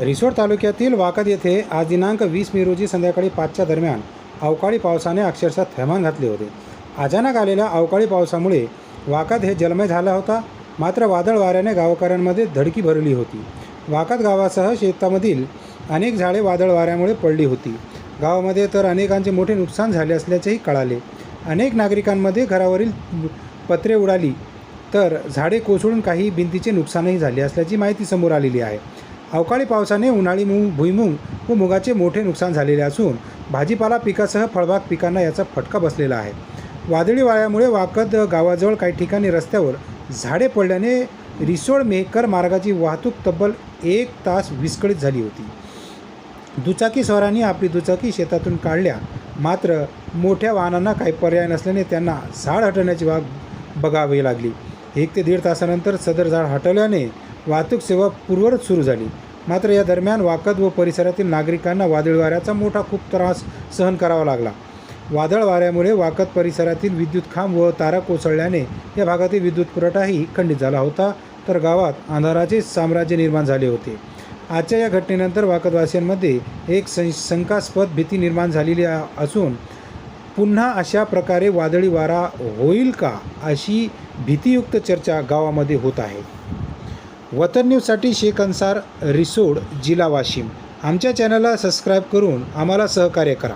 रिसोड तालुक्यातील वाकद येथे आज दिनांक वीस मे रोजी संध्याकाळी पाचच्या दरम्यान अवकाळी पावसाने अक्षरशः थैमान घातले होते. अचानक आलेल्या अवकाळी पावसामुळे वाकद हे जलमय झाला होता. मात्र वादळ वाऱ्याने गावकऱ्यांमध्ये धडकी भरली होती. वाकद गावासह शेतामधील अनेक झाडे वादळ वाऱ्यामुळे पडली होती. गावामध्ये तर अनेकांचे मोठे नुकसान झाले असल्याचेही कळाले. अनेक नागरिकांमध्ये घरावरील पत्रे उडाली. तर झाडे कोसळून काही भिंतीचे नुकसानही झाले असल्याची माहिती समोर आलेली आहे. अवकाळी पावसाने उन्हाळी मूग भुईमूग व मुगाचे मोठे नुकसान झालेले असून भाजीपाला पिकासह फळबाग पिकांना याचा फटका बसलेला आहे. वादळी वाऱ्यामुळे वाकद गावाजवळ काही ठिकाणी रस्त्यावर झाडे पडल्याने रिसोड मेहकर मार्गाची वाहतूक तब्बल एक तास विस्कळीत झाली होती. दुचाकी स्वारांनी आपली दुचाकी शेतातून काढल्या. मात्र मोठ्या वाहनांना काही पर्याय नसल्याने त्यांना झाड हटवण्याची वाग बघावी लागली. एक ते दीड तासानंतर सदर झाड हटवल्याने वाहतूक सेवा पूर्ववत सुरू झाली. मात्र या दरम्यान वाकद व परिसरातील नागरिकांना वादळ वाऱ्याचा मोठा खूप त्रास सहन करावा लागला. वादळ वाऱ्यामुळे वाकद परिसरातील विद्युत खांब व तारा कोसळल्याने या भागातील विद्युत पुरवठाही खंडित झाला होता. तर गावात अंधाराचे साम्राज्य निर्माण झाले होते. आजच्या या घटनेनंतर वाकदवासियांमध्ये एक सं शंकास्पद भीती निर्माण झालेली असून पुन्हा अशा प्रकारे वादळी वारा होईल का अशी भीतीयुक्त चर्चा गावामध्ये होत आहे. वतन न्यूजसाठी शेख अन्सार रिसोड जिल्हा वाशिम. आमच्या चॅनलला सबस्क्राईब करून आम्हाला सहकार्य करा.